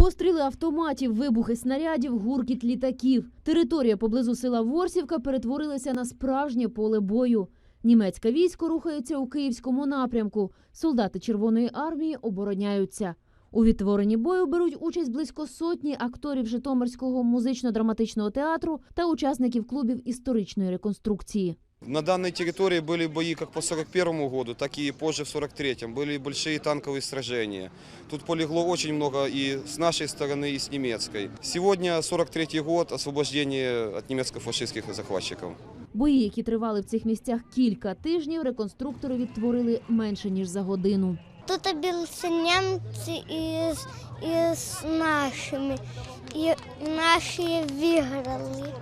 Постріли автоматів, вибухи снарядів, гуркіт літаків. Територія поблизу села Ворсівка перетворилася на справжнє поле бою. Німецьке військо рухається у київському напрямку. Солдати Червоної армії обороняються. У відтворенні бою беруть участь близько сотні акторів Житомирського музично-драматичного театру та учасників клубів історичної реконструкції. На данной территории были бои как по 41 году, так и позже в 43-м. Были большие танковые сражения. Тут полегло очень много и с нашей стороны, и с немецкой. Сегодня 43-й год освобождения от немецко-фашистских захватчиков. Бої, які тривали в цих місцях кілька тижнів, реконструктори відтворили менше ніж за годину. Тут билися німці із, із нашими, і наші виграли.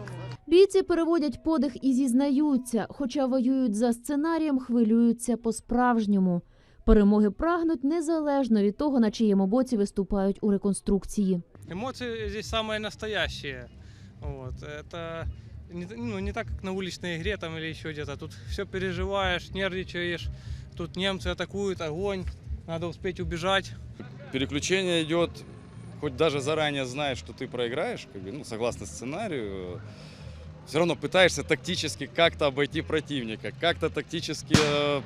Бійці переводять подих і зізнаються, хоча воюють за сценарієм, хвилюються по-справжньому. Перемоги прагнуть незалежно від того, на чиєму боці виступають у реконструкції. Эмоции здесь самые настоящие. Вот. Это не, т- ну, не так, как на уличной игре там или еще где-то. Тут все переживаешь, нервничаешь. Тут немцы атакуют, огонь. Надо успеть убежать. переключение идет, хоть даже заранее знаешь, что ты проиграешь, как бы, ну, согласно сценарию, все равно пытаешься тактически как-то обойти противника, как-то тактически э,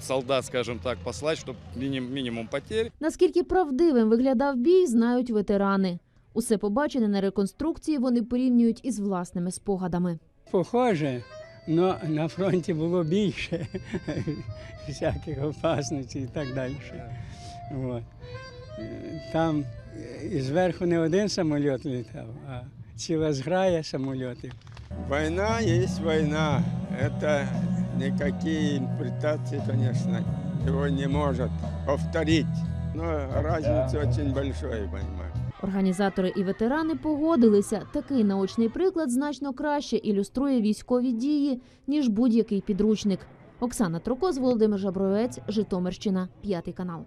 солдат, скажем так, послать, чтобы минимум потерь. Наскільки правдивим виглядав бій, знають ветерани. Усе побачене на реконструкції вони порівнюють із власними спогадами. Похоже, але на фронті було більше всяких опасностей і так далі. От. Е, Там е, і зверху не один самоліт літав, а ціла зграя самольотів. Война есть война. Это никакие интерпретации, конечно, его не может повторить. Но разница очень большая, понимаешь. Організатори і ветерани погодилися. Такий наочний приклад значно краще ілюструє військові дії, ніж будь-який підручник. Оксана Трокоз, Володимир Жабровець, Житомирщина, п'ятий канал.